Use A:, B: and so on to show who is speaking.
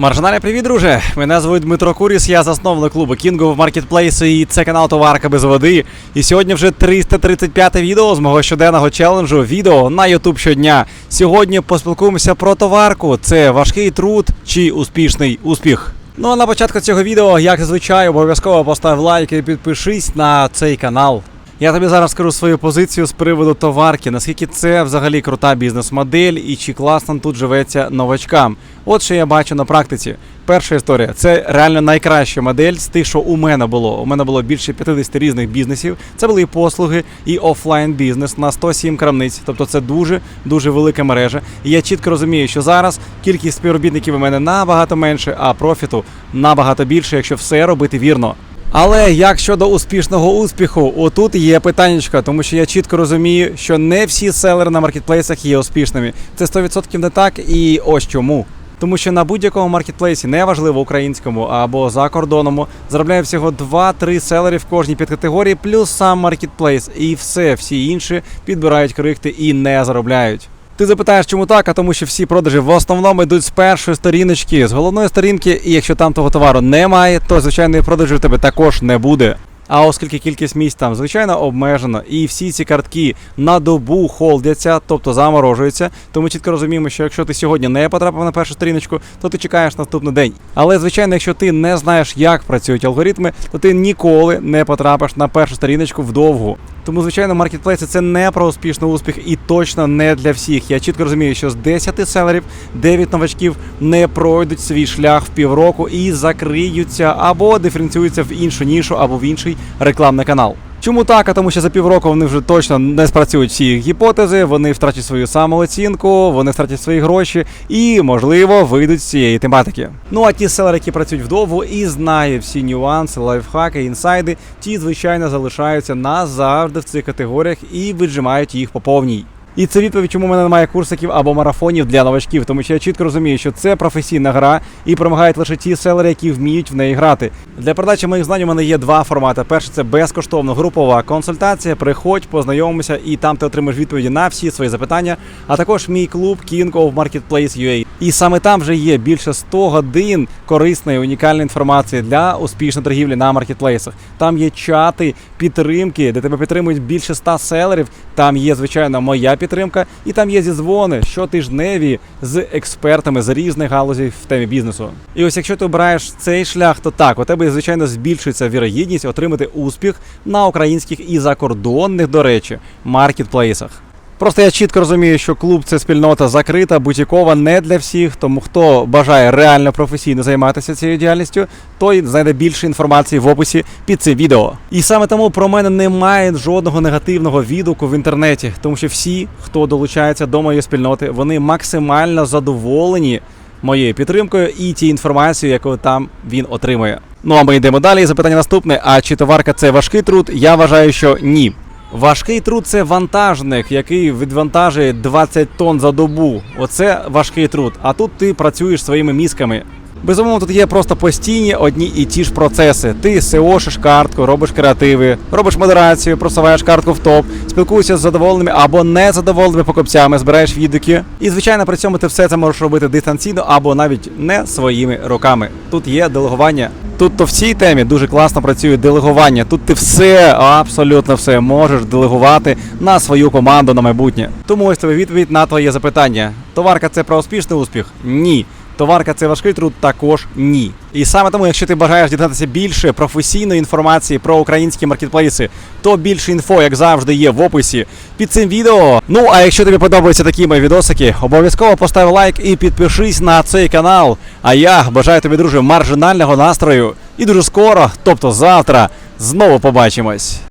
A: Маржинальний привіт, друже! Мене звуть Дмитро Куріс, я засновник клубу King of Marketplace і це канал Товарка без води. І сьогодні вже 335 відео з мого щоденного челенджу. Відео на YouTube щодня. Сьогодні поспілкуємося про товарку. Це важкий труд чи успішний успіх. Ну а на початку цього відео, як зазвичай, обов'язково постав лайк і підпишись на цей канал. Я тобі зараз скажу свою позицію з приводу товарки, наскільки це взагалі крута бізнес-модель і чи класно тут живеться новачкам. От що я бачу на практиці. Перша історія це реально найкраща модель з тих, що у мене було. У мене було більше 50 різних бізнесів. Це були і послуги, і офлайн бізнес на 107 крамниць. Тобто це дуже дуже велика мережа. І я чітко розумію, що зараз кількість співробітників у мене набагато менше, а профіту набагато більше, якщо все робити вірно. Але як щодо успішного успіху, отут є питаннячка, тому що я чітко розумію, що не всі селери на маркетплейсах є успішними. Це 100% не так, і ось чому. Тому що на будь-якому маркетплейсі, неважливо українському або за кордоном, заробляє всього 2-3 селери в кожній підкатегорії, плюс сам маркетплейс. І все, всі інші підбирають крихти і не заробляють. Ти запитаєш, чому так? А тому що всі продажі в основному йдуть з першої сторіночки, з головної сторінки, і якщо там того товару немає, то звичайно і продажі в тебе також не буде. А оскільки кількість місць там звичайно обмежена, і всі ці картки на добу холдяться, тобто заморожуються, то ми чітко розуміємо, що якщо ти сьогодні не потрапив на першу сторіночку, то ти чекаєш наступний день. Але звичайно, якщо ти не знаєш, як працюють алгоритми, то ти ніколи не потрапиш на першу сторіночку вдовгу. Тому, звичайно, маркетплейси це не про успішний успіх і точно не для всіх. Я чітко розумію, що з 10 селерів 9 новачків не пройдуть свій шлях в півроку і закриються або диференціюються в іншу нішу або в інший рекламний канал. Чому так? А тому що за півроку вони вже точно не спрацюють всі їх гіпотези, вони втратять свою самооцінку, вони втратять свої гроші і, можливо, вийдуть з цієї тематики. Ну а ті селери, які працюють вдовго і знають всі нюанси, лайфхаки, інсайди, ті, звичайно, залишаються назавжди в цих категоріях і віджимають їх по повній. І це відповідь, чому в мене немає курсиків або марафонів для новачків, тому що я чітко розумію, що це професійна гра і перемагають лише ті селери, які вміють в неї грати. Для передачі моїх знань у мене є два формати. Перший це безкоштовно групова консультація. Приходь, познайомимося, і там ти отримаєш відповіді на всі свої запитання. А також мій клуб King of Marketplace UA. І саме там вже є більше 100 годин корисної унікальної інформації для успішної торгівлі на маркетплейсах. Там є чати підтримки, де тебе підтримують більше 100 селерів. Там є звичайно моя підтримка, і там є зізвони щотижневі з експертами з різних галузей в темі бізнесу. І ось якщо ти обираєш цей шлях, то так у тебе звичайно збільшується вірогідність отримати успіх на українських і закордонних, до речі, маркетплейсах. Просто я чітко розумію, що клуб це спільнота закрита, бутікова, не для всіх. Тому хто бажає реально професійно займатися цією діяльністю, той знайде більше інформації в описі під цим відео. І саме тому про мене немає жодного негативного відгуку в інтернеті, тому що всі, хто долучається до моєї спільноти, вони максимально задоволені моєю підтримкою і тією інформацією, яку там він отримує. Ну а ми йдемо далі. Запитання наступне: а чи товарка це важкий труд? Я вважаю, що ні. Важкий труд це вантажник, який відвантажує 20 тонн за добу. Оце важкий труд. А тут ти працюєш своїми мізками. Безумовно, тут є просто постійні одні і ті ж процеси. Ти сеошиш картку, робиш креативи, робиш модерацію, просуваєш картку в топ, спілкуєшся з задоволеними або незадоволеними покупцями, збираєш відгуки. І звичайно, при цьому ти все це можеш робити дистанційно або навіть не своїми руками. Тут є делегування. Тут то в цій темі дуже класно працює делегування. Тут ти все, абсолютно все можеш делегувати на свою команду на майбутнє. Тому ось тобі відповідь на твоє запитання. Товарка це про успішний успіх? Ні. Товарка це важкий труд також ні. І саме тому, якщо ти бажаєш дізнатися більше професійної інформації про українські маркетплейси, то більше інфо, як завжди, є в описі під цим відео. Ну а якщо тобі подобаються такі мої відосики, обов'язково постав лайк і підпишись на цей канал. А я бажаю тобі, друже, маржинального настрою. І дуже скоро, тобто завтра, знову побачимось.